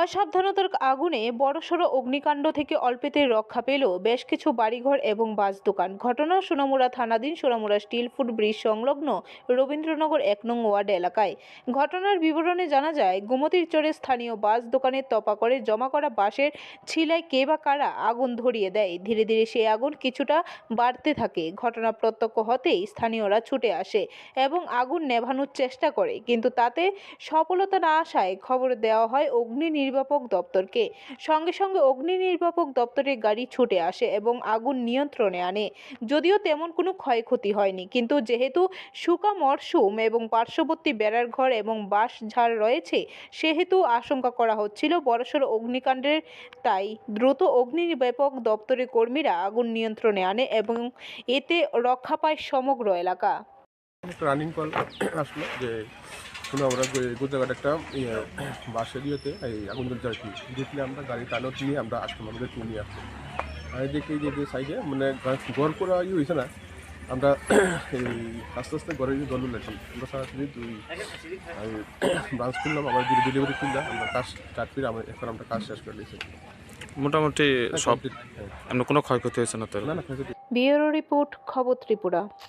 অসাবধানতার আগুনে বড়সড় অগ্নিকাণ্ড থেকে অল্পেতে রক্ষা পেল বেশ কিছু বাড়িঘর এবং বাস দোকান। ঘটনা সোনামুড়া থানাধীন সোনামুড়া স্টিল ফুড ব্রিজ সংলগ্ন রবীন্দ্রনগর এক নং ওয়ার্ড এলাকায়। ঘটনার বিবরণে জানা যায়, গোমতির চরে স্থানীয় বাস দোকানের তপা করে জমা করা বাসের ছিলায় কে বা কারা আগুন ধরিয়ে দেয়। ধীরে ধীরে সেই আগুন কিছুটা বাড়তে থাকে। ঘটনা প্রত্যক্ষ হতেই স্থানীয়রা ছুটে আসে এবং আগুন নেভানোর চেষ্টা করে, কিন্তু তাতে সফলতা না আসায় খবর দেওয়া হয় অগ্নি নির্বাপক দপ্তরকে। সঙ্গে সঙ্গে অগ্নি নির্বাপক দপ্তরের গাড়ি ছুটে আসে এবং আগুন নিয়ন্ত্রণে আনে। যদিও তেমন কোনো ক্ষয়ক্ষতি হয়নি, কিন্তু যেহেতু শুকা মরশুম এবং পার্শ্ববর্তী বেড়ার ঘর এবং বাঁশ ঝাড় রয়েছে, সেহেতু আশঙ্কা করা হচ্ছিল বড়সড় অগ্নিকাণ্ডের। তাই দ্রুত অগ্নি নির্বাপক দপ্তরের কর্মীরা আগুন নিয়ন্ত্রণে আনে এবং এতে রক্ষা পায় সমগ্র এলাকা। রানিং কল আসলো যে শুনে আমরা গোজাঘাট একটা ইয়ে, বাসের ইয়েতে এই আগুন জ্বলছে আর কি দেখলে আমরা গাড়ি টানত নিয়ে আমরা আসলাম আমাদের তুলে নিয়ে আসলাম আর দেখি যে যে সাইডে মানে গড় করা ইয়ে হয়েছে না আমরা এই আস্তে আস্তে ঘরে জল লাগলাম আমরা সরাসরি দুই ব্রাঞ্চ খুললাম আবার দুই ডেলিভারি খুললাম আমরা কাজ স্টার্ট করে আমরা এখন আমরা কাজ শেষ করে দিয়েছি মোটামুটি সব আমরা হ্যাঁ। এমন কোনো ক্ষয়ক্ষতি হয়েছে না তো? না না ক্ষয়ক্ষতি ব্যুরো রিপোর্ট খবর ত্রিপুরা।